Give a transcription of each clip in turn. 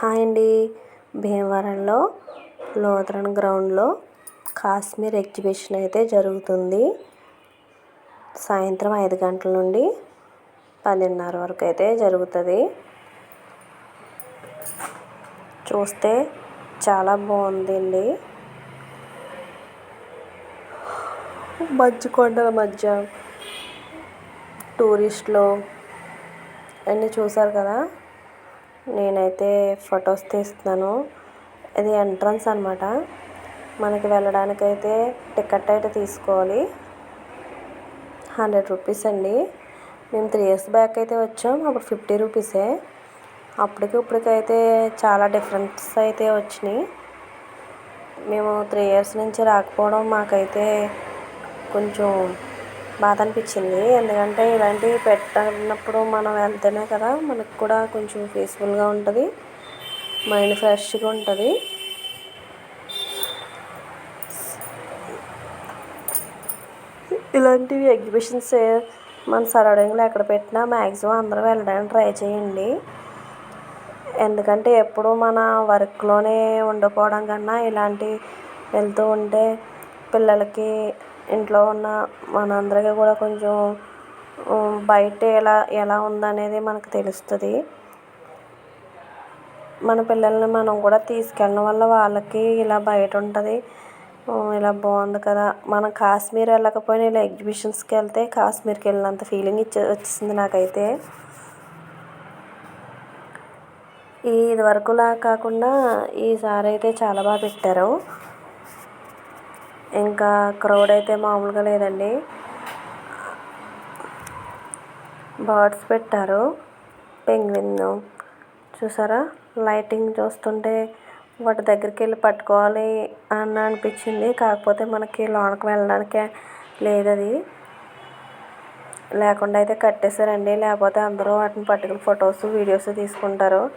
Hi అండి. భీమవరంలో లోతరన్ గ్రౌండ్లో కాశ్మీర్ ఎగ్జిబిషన్ అయితే జరుగుతుంది. సాయంత్రం ఐదు గంటల నుండి పదిన్నర వరకు అయితే జరుగుతుంది. చూస్తే చాలా బాగుందండి. మంచు కొండల మధ్య టూరిస్టులు అన్నీ చూసారు కదా? నేనైతే ఫొటోస్ తీస్తున్నాను. ఇది ఎంట్రన్స్ అనమాట మనకి వెళ్ళడానికి అయితే టికెట్ అయితే తీసుకోవాలి. హండ్రెడ్ రూపీస్ అండి. మేము త్రీ ఇయర్స్ బ్యాక్ అయితే వచ్చాం. అప్పుడు ఫిఫ్టీ రూపీసే. అప్పటికి ఇప్పటికైతే చాలా డిఫరెన్స్ అయితే వచ్చినాయి. మేము త్రీ ఇయర్స్ నుంచి రాకపోవడం మాకైతే కొంచెం బాధ అనిపించింది ఎందుకంటే ఇలాంటివి పెట్టినప్పుడు మనం వెళ్తేనే కదా మనకు కూడా కొంచెం పీస్ఫుల్గా ఉంటుంది. మైండ్ ఫ్రెష్గా ఉంటుంది. ఇలాంటివి ఎగ్జిబిషన్స్ మన సరౌండింగ్లో ఎక్కడ పెట్టినా మ్యాక్సిమం అందరూ వెళ్ళడానికి ట్రై చేయండి. ఎందుకంటే ఎప్పుడు మన వర్క్లోనే ఉండిపోవడం కన్నా ఇలాంటి వెళ్తూ ఉంటే పిల్లలకి ఇంట్లో ఉన్న మనందరికీ కూడా కొంచెం బయట ఎలా ఎలా ఉందనేది మనకు తెలుస్తుంది. మన పిల్లల్ని మనం కూడా తీసుకెళ్ళడం వల్ల వాళ్ళకి ఇలా బయట ఉంటుంది. ఇలా బాగుంది కదా. మనం కాశ్మీర్ వెళ్ళకపోయినా ఇలా ఎగ్జిబిషన్స్కి వెళ్తే కాశ్మీర్కి వెళ్ళినంత ఫీలింగ్ ఇచ్చే వచ్చింది నాకైతే. ఇదివరకులా కాకుండా ఈసారి అయితే చాలా బాగా పెట్టారు. ఇంకా క్రౌడ్ అయితే మామూలుగా లేదండి. బర్డ్స్ పెట్టారు. పెంగ్విన్ చూసారా? లైటింగ్ చూస్తుంటే వాటి దగ్గరికి వెళ్ళి పట్టుకోవాలి అని అనిపించింది. కాకపోతే మనకి లోనకి వెళ్ళడానికి లేదు అది. లేకుండా అయితే కట్టేశారండి. లేకపోతే అందరూ వాటిని పట్టుకుని ఫొటోస్ వీడియోస్ తీసుకుంటారు.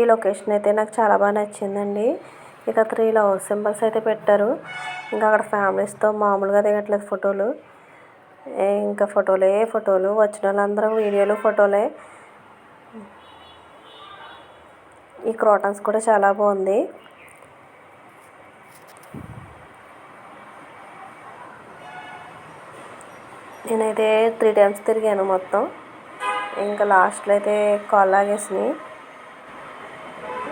ఈ లొకేషన్ అయితే నాకు చాలా బాగా నచ్చిందండి. ఇక త్రీ లవ్ సింబల్స్ అయితే పెట్టారు. ఇంకా అక్కడ ఫ్యామిలీస్తో మామూలుగా దిగట్లేదు ఫోటోలు. ఇంకా ఫోటోలే ఫోటోలు. వచ్చిన వాళ్ళందరూ వీడియోలు ఫోటోలే. ఈ క్రోటన్స్ కూడా చాలా బాగుంది. నేనైతే త్రీ టైమ్స్ తిరిగాను మొత్తం. ఇంకా లాస్ట్లో అయితే కాల్ లాగేసినాయి.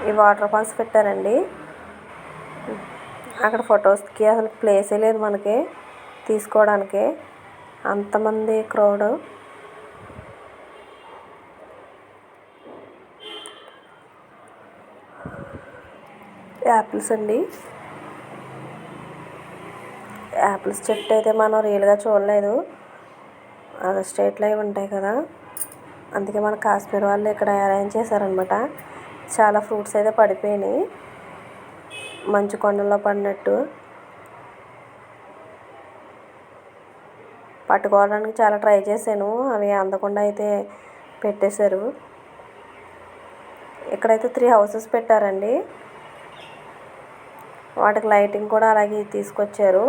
ఈ వాటర్ ఫాల్స్ పెట్టారండి. అక్కడ ఫొటోస్కి అసలు ప్లేసే లేదు మనకి తీసుకోవడానికి. అంతమంది క్రౌడ్. యాపిల్స్ అండి. యాపిల్స్ చెట్టు అయితే మనం రియల్గా చూడలేదు. అదర్ స్టేట్లో అవి ఉంటాయి కదా. అందుకే మన కాశ్మీర్ వాళ్ళు ఇక్కడ అరేంజ్ చేశారనమాట చాలా ఫ్రూట్స్ అయితే పడిపోయినాయి. మంచు కొండల్లో పడినట్టు. పట్టుకోవడానికి చాలా ట్రై చేశాను. అవి అందకుండా అయితే పెట్టేశారు. ఇక్కడైతే త్రీ హౌసెస్ పెట్టారండి. వాటికి లైటింగ్ కూడా అలాగే తీసుకొచ్చారు.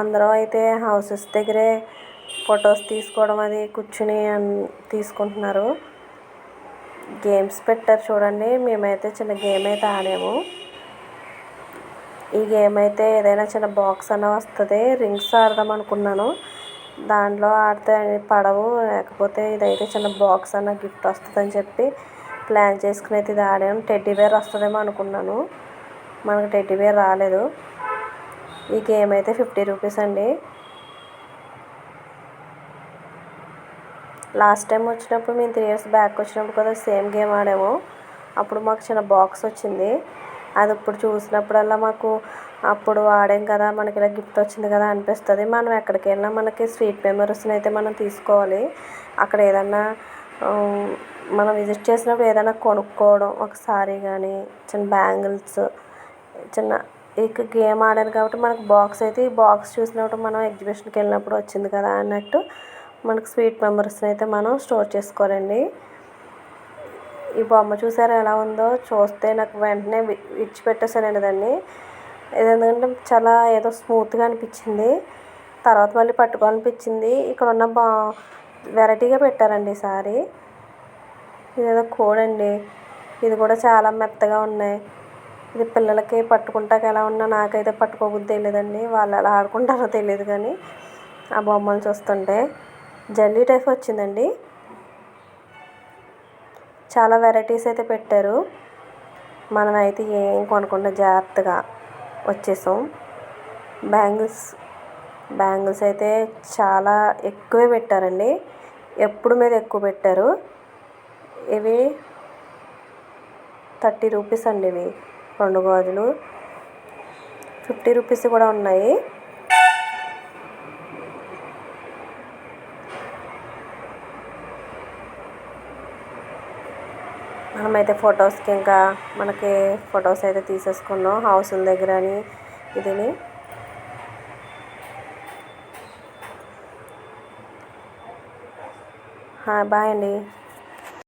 అందరూ అయితే హౌసెస్ దగ్గరే ఫొటోస్ తీసుకోవడం అది కూర్చుని తీసుకుంటున్నారు. గేమ్స్ పెట్టారు చూడండి. మేమైతే చిన్న గేమ్ అయితే ఆడాము. ఈ గేమ్ అయితే ఏదైనా చిన్న బాక్స్ అన్న వస్తుంది. రింగ్స్ ఆడదాం అనుకున్నాను. దాంట్లో ఆడితే పడవు. లేకపోతే ఇదైతే చిన్న బాక్స్ అన్న గిఫ్ట్ వస్తుందని చెప్పి ప్లాన్ చేసుకుని అయితే ఇది ఆడాను టెడ్డీ బేర్ వస్తుందేమో అనుకున్నాను. మనకు టెడ్డీ బేర్ రాలేదు. ఈ గేమ్ అయితే ఫిఫ్టీ రూపీస్ అండి. లాస్ట్ టైం వచ్చినప్పుడు మేము త్రీ ఇయర్స్ బ్యాక్ వచ్చినప్పుడు కదా సేమ్ గేమ్ ఆడాము. అప్పుడు మాకు చిన్న బాక్స్ వచ్చింది. అది ఇప్పుడు చూసినప్పుడల్లా మాకు అప్పుడు ఆడాం కదా మనకి ఇలా గిఫ్ట్ వచ్చింది కదా అనిపిస్తుంది. మనం ఎక్కడికి వెళ్ళినా మనకి స్వీట్ మెమరీస్ని అయితే మనం తీసుకోవాలి. అక్కడ ఏదన్నా మనం విజిట్ చేసినప్పుడు ఏదైనా కొనుక్కోవడం ఒకసారి కానీ చిన్న బ్యాంగిల్స్ చిన్న ఇక గేమ్ ఆడాను కాబట్టి మనకు బాక్స్ అయితే ఈ బాక్స్ చూసినప్పుడు మనం ఎగ్జిబిషన్కి వెళ్ళినప్పుడు వచ్చింది కదా అన్నట్టు మనకు స్వీట్ మెమరీస్ని అయితే మనం స్టోర్ చేసుకోవాలండి. ఈ బొమ్మ చూసారా ఎలా ఉందో? చూస్తే నాకు వెంటనే విడిచిపెట్టేసానండి దాన్ని ఎందుకంటే చాలా ఏదో స్మూత్గా అనిపించింది. తర్వాత మళ్ళీ పట్టుకోవాలనిపించింది. ఇక్కడ ఉన్న బా వెరైటీగా పెట్టారండి ఈసారి ఇదేదో కోడండి. ఇది కూడా చాలా మెత్తగా ఉన్నాయి. ఇది పిల్లలకి పట్టుకుంటాక ఎలా ఉన్నా నాకైతే పట్టుకోబుద్ది తెలియదండి వాళ్ళు ఎలా ఆడుకుంటారో తెలియదు కానీ ఆ బొమ్మలు చూస్తుంటే. జల్లీ టైప్ వచ్చిందండి. చాలా వెరైటీస్ అయితే పెట్టారు. మనమైతే ఏం కొనకుండా జాగ్రత్తగా వచ్చేసాం. బ్యాంగిల్స్ బ్యాంగిల్స్ అయితే చాలా ఎక్కువే పెట్టారండి. ఎప్పుడు మీద ఎక్కువ పెట్టారు? ఇవి థర్టీ రూపీస్ అండి ఇవి. రెండు గాజులు. ఫిఫ్టీ రూపీస్ కూడా ఉన్నాయి. మనమైతే ఫొటోస్కి ఇంకా మనకి ఫొటోస్ అయితే తీసేసుకున్నాం. హౌస్ దగ్గర అని ఇదిని. బాయ్ అండి.